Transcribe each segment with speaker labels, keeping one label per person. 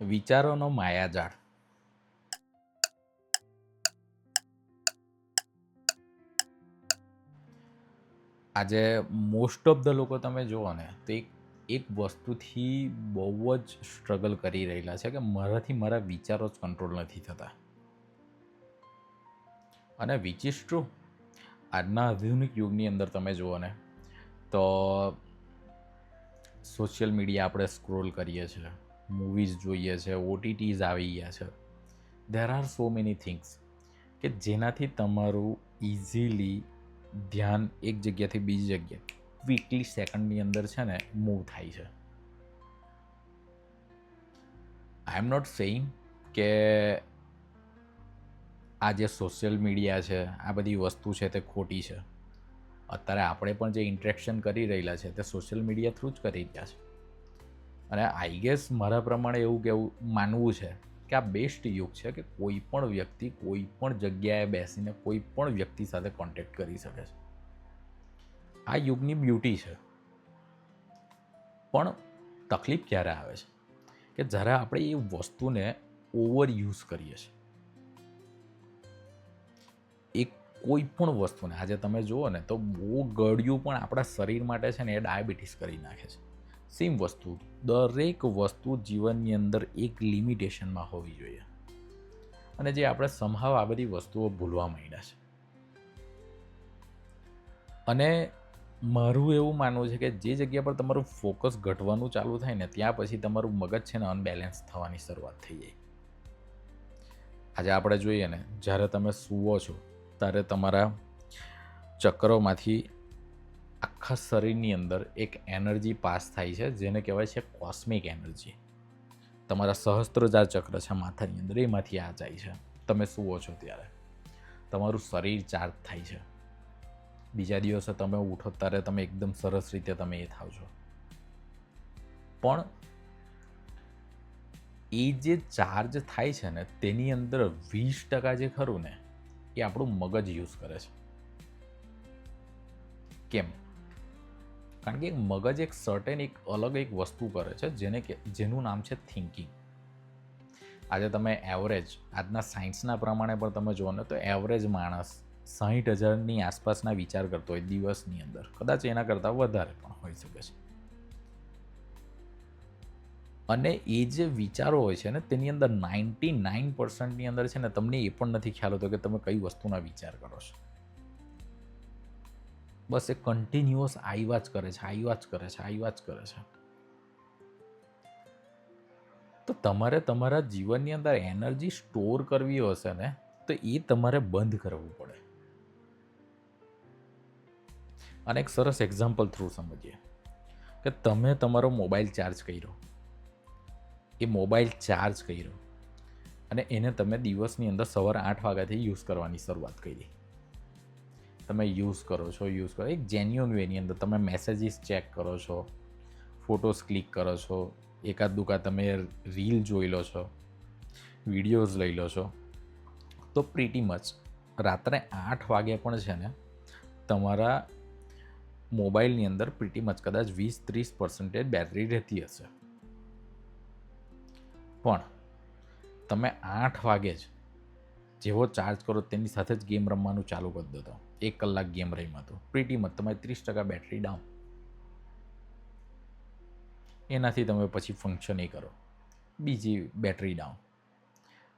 Speaker 1: વિચારોનો માયાજાળ. આજે most of the લોકો તમે જુઓ ને, તો એક એક વસ્તુથી બહુ જ સ્ટ્રગલ કરી રહેલા છે કે મારાથી મારા વિચારો જ કંટ્રોલ નથી થતા. અને વિચ આજના આધુનિક યુગની અંદર તમે જુઓ ને, તો સોશિયલ મીડિયા આપણે સ્ક્રોલ કરીએ છીએ. મૂવીઝ જોઈએ છે ઓટીટીઝ આવી ગયા છે. There are so many things કે જેનાથી તમારું ઇઝીલી ધ્યાન એક જગ્યાથી બીજી જગ્યાએ ક્વિકલી સેકન્ડની અંદર છે ને મૂવ થાય છે. આઈ એમ નોટ સેઈંગ કે આ જે સોશિયલ મીડિયા છે, આ બધી વસ્તુ છે તે ખોટી છે. અત્યારે આપણે પણ જે ઇન્ટરેક્શન કરી રહેલા છે તે સોશિયલ મીડિયા થ્રુ જ કરી રહ્યા છે. અને આઈ ગેસ મારા પ્રમાણે એવું કેવું માનવું છે કે આ બેસ્ટ યુગ છે કે કોઈ પણ વ્યક્તિ કોઈ પણ જગ્યાએ બેસીને કોઈ પણ વ્યક્તિ સાથે કોન્ટેક્ટ કરી શકે છે. આ યુગની બ્યુટી છે. પણ તકલીફ ક્યારે આવે છે? કે જ્યારે આપણે એ વસ્તુને ઓવર યુઝ કરીએ છીએ. એક કોઈ પણ વસ્તુને, આજે તમે જુઓ ને તો બહુ ગળ્યું પણ આપણા શરીર માટે છે ને એ ડાયાબિટીસ કરી નાખે છે. સેમ વસ્તુ. દરેક વસ્તુ જીવનની અંદર એક લિમિટેશનમાં હોવી જોઈએ. અને જે આપણે સંભાવ આ બધી વસ્તુઓ ભૂલવા માંડ્યા છે. અને મારું એવું માનવું છે કે જે જગ્યા પર તમારું ફોકસ ઘટવાનું ચાલુ થાય ને, ત્યાં પછી તમારું મગજ છે ને અનબેલેન્સ થવાની શરૂઆત થઈ જાય. આજે આપણે જોઈએ ને, જ્યારે તમે સૂવો છો, ત્યારે તમારા ચક્રોમાંથી આખા શરીરની અંદર એક એનર્જી પાસ થાય છે, જેને કહેવાય છે કોસ્મિક એનર્જી. તમારા સહસ્ત્રજાર ચક્ર છે માથાની અંદર, એમાંથી આ જાય છે. તમે સૂવો છો ત્યારે. તમારું શરીર ચાર્જ થાય છે. બીજા દિવસે તમે ઉઠો ત્યારે તમે એકદમ સરસ રીતે તમે એ થાવ છો. પણ એ જે ચાર્જ થાય છે ને, તેની અંદર વીસ ટકા જે ખરું ને, એ આપણું મગજ યુઝ કરે છે. કેમ? કારણ કે મગજ એક સર્ટેન એક અલગ એક વસ્તુ કરે છે, જેને કે, જેનું નામ છે થિંકિંગ આજે તમે એવરેજ આજના સાયન્સના પ્રમાણે પણ તમે જુઓ ને, તો એવરેજ માણસ સાહીઠ હજારની આસપાસના વિચાર કરતો હોય દિવસની અંદર. કદાચ એના કરતાં વધારે પણ હોઈ શકે છે. અને એ જે વિચારો હોય છે ને, તેની અંદર નાઇન્ટી નાઇન પર્સન્ટની અંદર છે ને, તમને એ પણ નથી ખ્યાલ હોતો કે તમે કઈ વસ્તુના વિચાર કરો છો. બસ એ કન્ટિન્યુઅસ આવ્યા જ કરે છે આવ્યા જ કરે છે આવ્યા જ કરે છે. તો તમારે તમારા જીવનની અંદર એનર્જી સ્ટોર કરવી હશે ને, તો એ તમારે બંધ કરવું પડે. અને એક સરસ એક્ઝામ્પલ થ્રુ સમજીએ. કે તમે તમારો મોબાઈલ ચાર્જ કર્યો. એ મોબાઈલ ચાર્જ કર્યો. અને એને તમે દિવસની અંદર સવારે આઠ વાગ્યાથી યુઝ કરવાની શરૂઆત કરી. તમે યુઝ કરો છો, યુઝ કરો. એક જેન્યુઅન વેની અંદર તમે મેસેજીસ ચેક કરો છો ફોટોસ ક્લિક કરો છો એકાદ દુકા તમે રીલ જોઈ લો છો વિડીયોઝ લઈ લો છો. તો પ્રીટી મચ રાત્રે આઠ વાગે પણ છે ને, તમારા મોબાઈલની અંદર પ્રીટી મચ કદાચ વીસ ત્રીસ પર્સન્ટેજ બેટરી રહેતી હશે. પણ તમે આઠ વાગે જ જેવો ચાર્જ કરો તેની સાથે જ ગેમ રમવાનું ચાલુ કરી દો તો. એક કલાક ગેમ રમ્યો હતો પ્રીટી મત તમારી ત્રીસ ટકા બેટરી ડાઉન એનાથી તમે પછી ફંક્શન એ કરો. બીજી બેટરી ડાઉન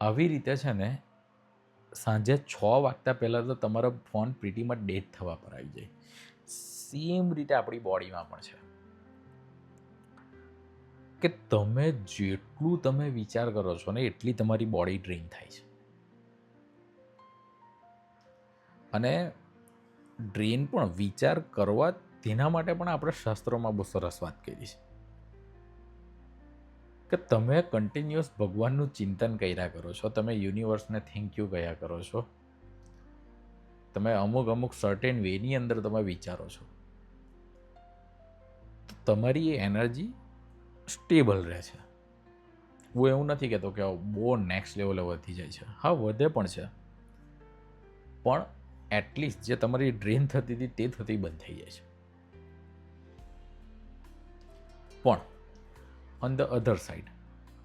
Speaker 1: આવી રીતે છે ને, સાંજે છ વાગતા પહેલાં તો તમારો ફોન પ્રીટીમાં ડેથ થવા પર આવી જાય. સેમ રીતે આપણી બોડીમાં પણ છે. કે તમે જેટલું તમે વિચાર કરો છો ને, એટલી તમારી બોડી ડ્રેન થાય છે. અને ડ્રેન પણ વિચાર કરવા તેના માટે પણ આપણે શાસ્ત્રોમાં બહુ સરસ વાત કરી છે. કે તમે કન્ટિન્યુઅસ ભગવાનનું ચિંતન કર્યા કરો છો, તમે યુનિવર્સને થેન્ક યુ કહ્યા કરો છો, તમે અમુક અમુક સર્ટેન વેની અંદર તમે વિચારો છો તમારી એ એનર્જી સ્ટેબલ રહે છે. હું એવું નથી કહેતો કે બહુ નેક્સ્ટ લેવલે વધી જાય છે. હા, વધે પણ છે. પણ એટલીસ્ટ જે તમારી ડ્રેન થતી હતી તે થતી બંધ થઈ જાય છે. પણ ઓન ધ અધર સાઈડ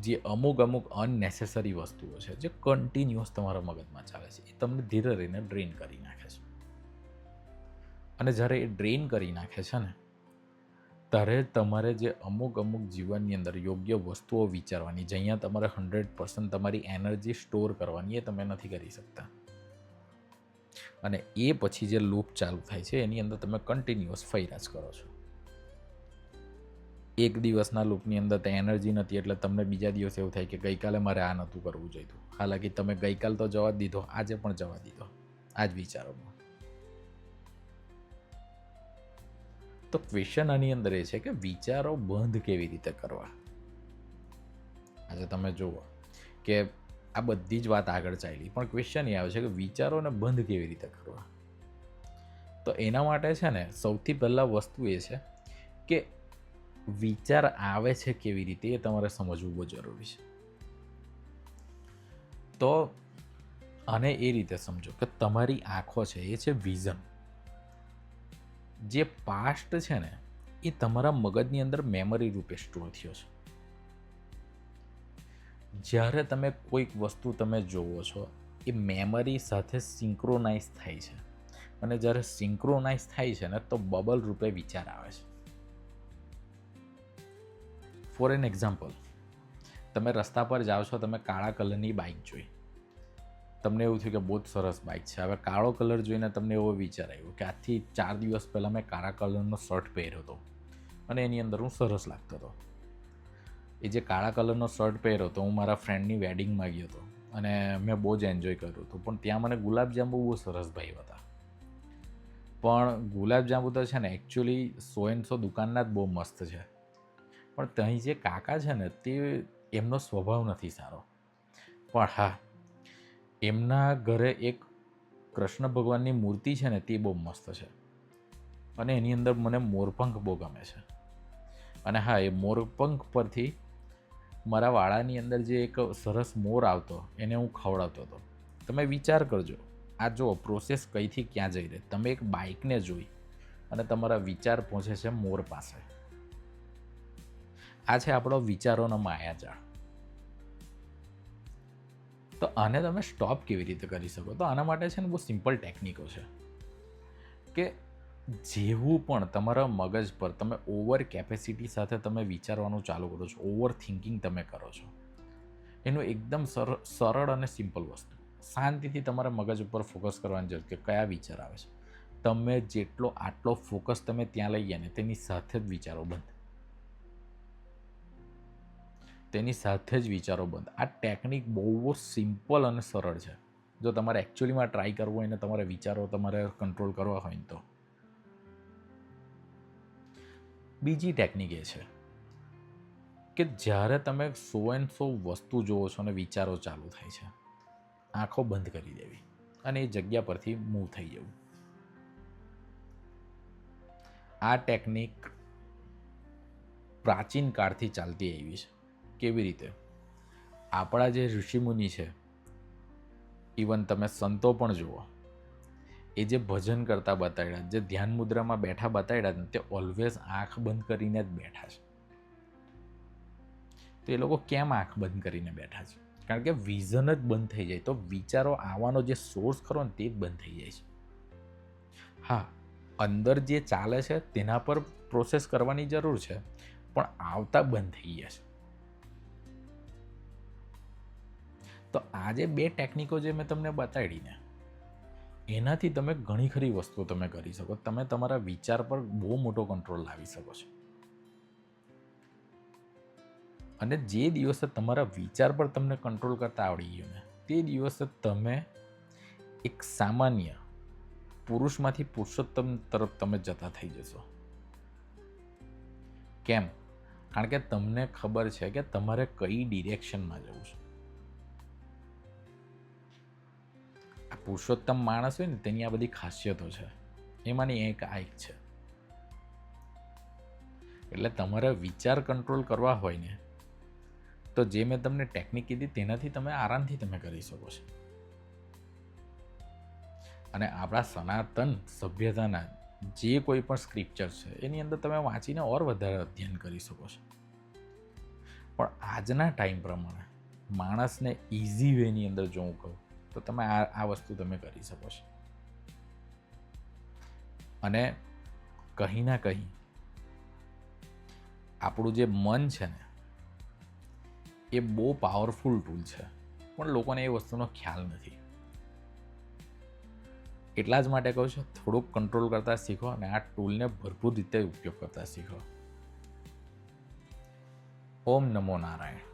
Speaker 1: જે અમુક અમુક અનનેસેસરી વસ્તુઓ છે, જે કન્ટિન્યુઅસ તમારા મગજમાં ચાલે છે, એ તમને ધીરે રહીને ડ્રેન કરી નાખે છે. અને જ્યારે એ ડ્રેન કરી નાખે છે ને, ત્યારે તમારે જે અમુક અમુક જીવનની અંદર યોગ્ય વસ્તુઓ વિચારવાની જે અહીંયા તમારે હંડ્રેડ પર્સન્ટ તમારી એનર્જી સ્ટોર કરવાની, એ તમે નથી કરી શકતા. અને એ પછી જે લૂપ ચાલુ થાય છે, એની અંદર તમે કન્ટિન્યુઅસ ફૈરાજ કરો છો. એક દિવસના લૂપની અંદર તે એનર્જી નથી, એટલે તમને બીજા દિવસે એવું થાય કે ગઈકાલે મારે આ નહોતું કરવું જોઈતું. હાલાકી તમે ગઈકાલ તો જવા દીધો, આજે પણ જવા દીધો. આ જ વિચારોમાં. તો ક્વેશ્ચન આની અંદર એ છે કે વિચારો બંધ કેવી રીતે કરવા? આજે તમે જુઓ કે આ બધી જ વાત આગળ ચાલી. પણ ક્વેશ્ચન એ આવે છે કે વિચારોને બંધ કેવી રીતે કરવા? તો એના માટે છે ને, સૌથી પહેલાં વસ્તુ એ છે કે વિચાર આવે છે કેવી રીતે એ તમારે સમજવું બહુ જરૂરી છે. તો આને એ રીતે સમજો કે તમારી આંખો છે એ છે વિઝન જે પાસ્ટ છે ને, એ તમારા મગજની અંદર મેમરી રૂપે સ્ટોર થયો છે. જ્યારે તમે કોઈક વસ્તુ તમે જોવો છો, એ મેમરી સાથે સિંક્રોનાઇઝ થાય છે. અને જ્યારે સિંક્રોનાઇઝ થાય છે ને, તો બબલ રૂપે વિચાર આવે છે. ફોર એન એક્ઝામ્પલ તમે રસ્તા પર જાઓ છો, તમે કાળા કલરની બાઇક જોઈ. તમને એવું થયું કે બહુ જ સરસ બાઇક છે. હવે કાળો કલર જોઈને તમને એવો વિચાર આવ્યો કે આજથી ચાર દિવસ પહેલાં મેં કાળા કલરનો શર્ટ પહેર્યો હતો. અને એની અંદર હું સરસ લાગતો હતો. એ જે કાળા કલરનો શર્ટ પહેર્યો હતો, હું મારા ફ્રેન્ડની વેડિંગમાં ગયો હતો. અને મેં બહુ જ એન્જોય કર્યું હતું. પણ ત્યાં મને ગુલાબજાંબુ બહુ સરસ ભાઈ હતા. પણ ગુલાબજાંબુ તો છે ને એકચ્યુઅલી સો એન્ડ સો દુકાનના જ બહુ મસ્ત છે. પણ ત્યાં જે કાકા છે ને, તે એમનો સ્વભાવ નથી સારો. પણ હા, એમના ઘરે એક કૃષ્ણ ભગવાનની મૂર્તિ છે ને, તે બહુ મસ્ત છે. અને એની અંદર મને મોરપંખ બહુ ગમે છે. અને હા, એ મોરપંખ પરથી મારા વાળાની અંદર જે એક સરસ મોર આવતો, એને હું ખવડાવતો હતો. તમે વિચાર કરજો, આ જો પ્રોસેસ કઈથી ક્યાં જઈ રહી? તમે એક બાઇકને જોઈ અને તમારા વિચાર પહોંચે છે મોર પાસે. આ છે આપણો વિચારોનો માયાજાળ. તો આને તમે સ્ટોપ કેવી રીતે કરી શકો? તો આના માટે છે ને બહુ સિમ્પલ ટેકનિકો છે. કે જેવું પણ તમારા મગજ પર, તમે ઓવર કેપેસિટી સાથે તમે વિચારવાનું ચાલુ કરો છો ઓવર થિંકિંગ તમે કરો છો. એનું એકદમ સરળ અને સિમ્પલ વસ્તુ. શાંતિથી તમારા મગજ ઉપર ફોકસ કરવાની જરૂર કે કયા વિચાર આવે છે. તમે જેટલો આટલો ફોકસ તમે ત્યાં લઈ ગયા ને, તેની સાથે જ વિચારો બંધ. તેની સાથે જ વિચારો બંધ. આ ટેકનિક બહુ સિમ્પલ અને સરળ છે. જો તમારે એકચ્યુઅલીમાં ટ્રાય કરવો હોય ને, તમારે વિચારો તમારે કંટ્રોલ કરવા હોય ને તો. બીજી ટેકનિક એ છે કે જ્યારે તમે સો એન્ડ સો વસ્તુ જુઓ છો અને વિચારો ચાલુ થાય છે, આંખો બંધ કરી દેવી અને એ જગ્યા પરથી મૂવ થઈ જવું. આ ટેકનિક પ્રાચીન કાળથી ચાલતી આવી છે. કેવી રીતે? આપણા જે ઋષિમુનિ છે ઇવન તમે સંતો પણ જુઓ એ જે ભજન કરતા બતાડ્યા, જે ધ્યાન મુદ્રામાં બેઠા બતાડ્યા તે ઓલવેઝ આંખ બંધ કરીને જ બેઠા છે. તો એ લોકો કેમ આંખ બંધ કરીને બેઠા છે? કારણ કે વિઝન જ બંધ થઈ જાય. તો વિચારો આવવાનો જે સોર્સ ખરો ને, તે જ બંધ થઈ જાય છે. હા, અંદર જે ચાલે છે, તેના પર પ્રોસેસ કરવાની જરૂર છે, પણ આવતા બંધ થઈ ગયા છે. તો આજે બે ટેકનિકો જે મેં તમને બતાડીને એનાથી તમે ઘણી ખરી વસ્તુઓ તમે કરી શકો. તમે તમારા વિચાર પર બહુ મોટો કંટ્રોલ લાવી શકો છો. અને જે દિવસે તમારા વિચાર પર તમને કંટ્રોલ કરતા આવડી ગયું ને, તે દિવસે તમે એક સામાન્ય પુરુષમાંથી પુરુષોત્તમ તરફ તમે જતા થઈ જશો. કેમ? કારણ કે તમને ખબર છે કે તમારે કઈ ડિરેક્શનમાં જવું છે. પુરુષોત્તમ માણસ હોય ને, તેની આ બધી ખાસિયતો છે. એમાંની એક આ એક છે. એટલે તમારે વિચાર કંટ્રોલ કરવા હોય ને, તો જે મેં તમને ટેકનિક કીધી તેનાથી તમે આરામથી તમે કરી શકો છો. અને આપણા સનાતન સભ્યતાના જે કોઈ પણ સ્ક્રિપ્ચર છે, એની અંદર તમે વાંચીને ઓર વધારે અધ્યયન કરી શકો છો. પણ આજના ટાઈમ પ્રમાણે માણસને ઇઝી વેની અંદર જો હું કહું તો તમે આ આ વસ્તુ તમે કરી શકો છો. અને કહી ના કહી, આપણું જે મન છે ને, એ બહુ પાવરફુલ ટૂલ છે. પણ લોકોને એ વસ્તુનો ખ્યાલ નથી. એટલા જ માટે કહું છું, થોડુંક કંટ્રોલ કરતા શીખો અને આ ટૂલને ભરપૂર રીતે ઉપયોગ કરતા શીખો. ઓમ નમો નારાયણ.